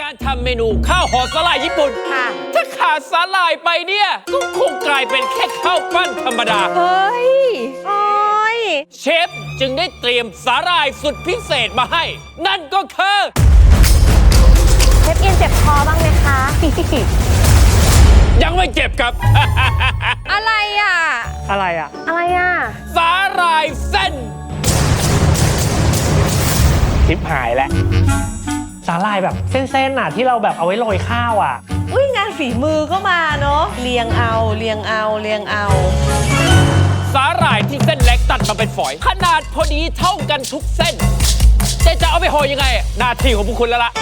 การทำเมนูข้าวห่อสลายญี่ปุ่น ค่ะ ถ้าขาดสาหร่ายไปเนี่ย ก็คงกลายเป็นแค่ข้าวปั้นธรรมดา เฮ้ย โอ้ย เชฟจึงได้เตรียมสาหร่ายสุดพิเศษมาให้ นั่นก็คือเชฟเอียนเจ็บคอบ้างไหมคะ ยังไม่เจ็บครับ อะไรอะ อะไรอะ อะไรอะ สาหร่ายเส้น ทิปหายแล้ว สาลายแบบเส้นๆน่ะที่เราแบบเอาไว้โรยข้าวอะ อุ้ยงานฝีมือก็มาเนาะเรียงเอาเรียงเอาเรียงเอา สาหร่ายที่เส้นเล็กตัดมาเป็นฝอย ขนาดพอดีเท่ากันทุกเส้น แต่จะเอาไปห่อยังไง หน้าที่ของพวกคุณแล้วล่ะ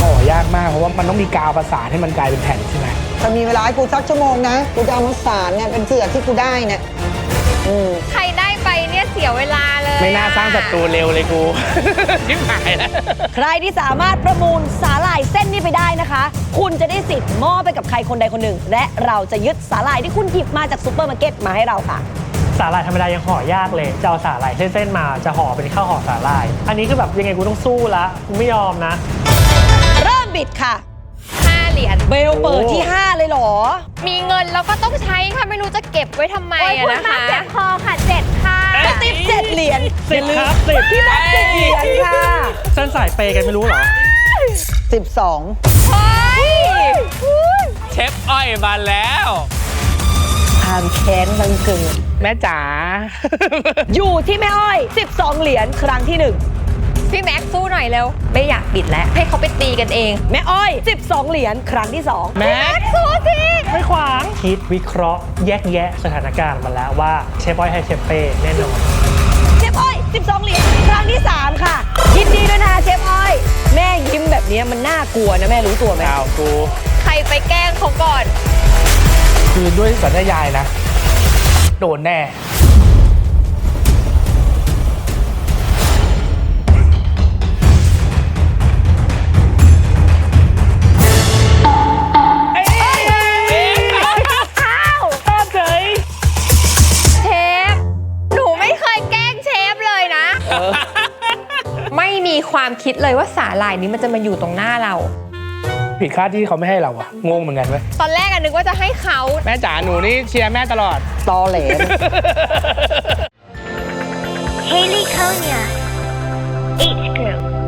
ห่อยากมากเพราะว่ามันต้องมีกาวประสานให้มันกลายเป็นแผ่นใช่ไหมถ้ามีเวลาให้กูสักชั่วโมงนะ กูจะเอามาสารเนี่ยเป็นเสือที่กูได้เนี่ย อืม ใครได้ ไปเนี่ยเสียเวลาเลยไม่น่าสร้างศัตรูเร็วเลยกูทิพหายแล้วใครที่สามารถประมูลสาหร่ายเส้นนี้ไปได้นะคะ คุณจะได้สิทธิ์มอบไปกับใครคนใดคนหนึ่ง และเราจะยึดสาหร่ายที่คุณหยิบมาจากซูเปอร์มาร์เก็ตมาให้เราค่ะ สาหร่ายธรรมดายังห่อยากเลยจะเอาสาหร่ายเส้นๆมาจะห่อเป็นข้าวห่อสาหร่าย อันนี้คือแบบยังไงกูต้องสู้ละกูไม่ยอมนะ เริ่มบิดค่ะห้าเหรียญเบลเปิดที่ 5 เลยเหรอ มีเงินแล้วก็ต้องใช้ค่ะไม่รู้จะเก็บไว้ทำไมโอ้ยอะพูดนะมาคะกเจ็บคอ สิบครับสิบพี่แบ๊กเจ็ดเหรียญค่ะ เส้นสายเปย์กันไม่รู้เหรอ 12เฮ้ยเชฟอ้อยมาแล้ว ความแค้นบังเกิด แม่จ๋า อยู่ที่แม่อ้อย 12 เหรียญครั้งที่พี่แม็กซ์สู้หน่อยเร็ว ไม่อยากปิดแล้ว ให้เขาไปตีกันเอง1แม่อ้อย 12 เหรียญครั้งที่ 2 แม่สู้สิไม่ขวาง คิดวิเคราะห์แยกแยะสถานการณ์มาแล้วว่าเชฟบอยให้เชฟเป้แน่นอนเชฟอ้อย 12 เหรียญครั้งที่ 3 ค่ะ ยินดีด้วยนะคะเชฟอ้อย แม่ยิ้มแบบนี้มันน่ากลัวนะแม่รู้ตัวไหมดาวกูใครไปแกล้งเขาก่อน คือด้วยสัญญาณนะ โดนแน่ ไม่มีความคิดเลยว่าสาหร่ายนี้มันจะมาอยู่ตรงหน้าเรา ผิดคาดที่เขาไม่ให้เราอะงงเหมือนกันไหมตอนแรกอะนึกว่าจะให้เขา แม่จ๋าหนูนี่เชียร์แม่ตลอด ตอเหลน Haley Konya, H group.